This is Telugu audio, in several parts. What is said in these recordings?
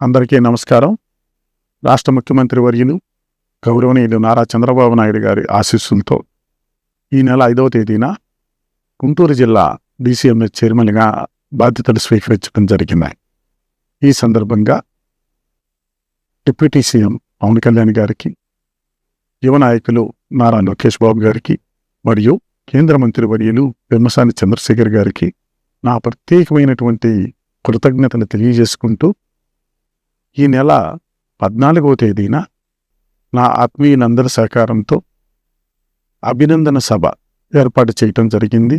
అందరికీ నమస్కారం. రాష్ట్ర ముఖ్యమంత్రి వర్యులు గౌరవనీయులు నారా చంద్రబాబు నాయుడు గారి ఆశీస్సులతో ఈ నెల ఐదవ తేదీన గుంటూరు జిల్లా డీసీఎంఎస్ చైర్మన్గా బాధ్యతలు స్వీకరించడం జరిగింది. ఈ సందర్భంగా డిప్యూటీ సీఎం పవన్ కళ్యాణ్ గారికి యువ నాయకులు నారా లోకేష్ బాబు గారికి మరియు కేంద్ర మంత్రి వర్యులు పెమ్మసాని చంద్రశేఖర్ గారికి నా ప్రత్యేకమైనటువంటి కృతజ్ఞతలు తెలియజేసుకుంటూ ఈ నెల పద్నాలుగవ తేదీన నా ఆత్మీయులందరి సహకారంతో అభినందన సభ ఏర్పాటు చేయటం జరిగింది.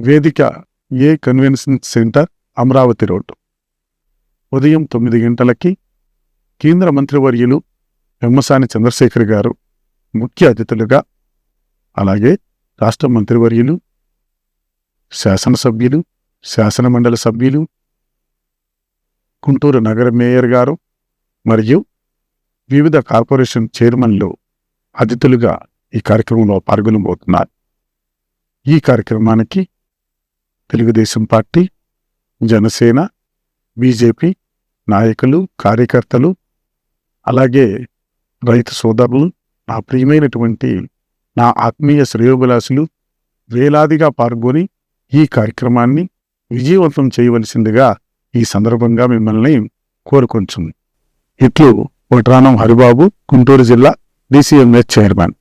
వేదిక ఏ కన్వెన్షన్ సెంటర్? అమరావతి రోడ్డు ఉదయం తొమ్మిది గంటలకి కేంద్ర మంత్రివర్యులు వెమ్మసాని చంద్రశేఖర్ గారు ముఖ్య అతిథులుగా అలాగే రాష్ట్ర మంత్రివర్యులు శాసనసభ్యులు శాసనమండలి సభ్యులు గుంటూరు నగర మేయర్ గారు మరియు వివిధ కార్పొరేషన్ చైర్మన్లు అతిథులుగా ఈ కార్యక్రమంలో పాల్గొనబోతున్నారు. ఈ కార్యక్రమానికి తెలుగుదేశం పార్టీ జనసేన బీజేపీ నాయకులు కార్యకర్తలు అలాగే రైతు సోదరులు నా ప్రియమైనటువంటి నా ఆత్మీయ శ్రేయోభిలాసులు వేలాదిగా పాల్గొని ఈ కార్యక్రమాన్ని విజయవంతం చేయవలసిందిగా ఈ సందర్భంగా మిమ్మల్ని కోరుకొంచుంది ఇట్లు వట్రానం హరిబాబు గుంటూరు జిల్లా డిసిఎంఎస్ చైర్మన్